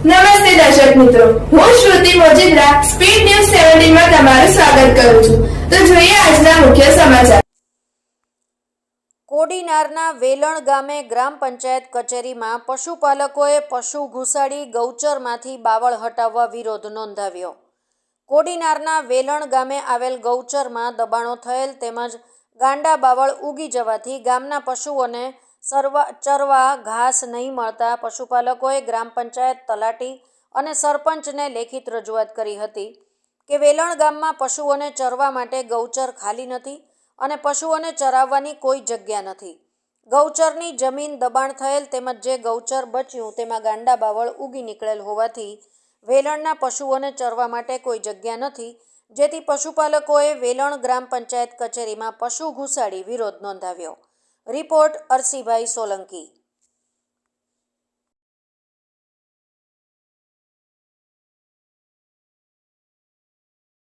નમસ્તે દર્શક મિત્રો. હું શ્રુતિ મોજીદ્રા સ્પીડ ન્યૂઝ સેવન્ટીનમાં તમારું સ્વાગત કરું છું. તો જોઈએ આજના મુખ્ય સમાચાર. કોડીનારના વેલણ ગામે ગ્રામ પંચાયત કચેરીમાં પશુપાલકોએ પશુ ઘુસાડી ગૌચરમાંથી બાવળ હટાવવા વિરોધ નોંધાવ્યો. કોડીનારના વેલણ ગામે આવેલ ગૌચરમાં દબાણો થયેલ તેમજ ગાંડા બાવળ ઉગી જવાથી ગામના પશુઓને સરવા, ચરવા ઘાસ નહીં મળતા પશુપાલકોએ ગ્રામ પંચાયત તલાટી અને સરપંચને લેખિત રજૂઆત કરી હતી કે વેલણ ગામમાં પશુઓને ચરવા માટે ગૌચર ખાલી નથી અને પશુઓને ચરાવવાની કોઈ જગ્યા નથી. ગૌચરની જમીન દબાણ થયેલ તેમજ જે ગૌચર બચ્યું તેમાં ગાંડા બાવળ ઉગી નીકળેલ હોવાથી વેલણના પશુઓને ચરવા માટે કોઈ જગ્યા નથી, જેથી પશુપાલકોએ વેલણ ગ્રામ પંચાયત કચેરીમાં પશુ ઘુસાડી વિરોધ નોંધાવ્યો. રિપોર્ટ અરસીભાઈ સોલંકી.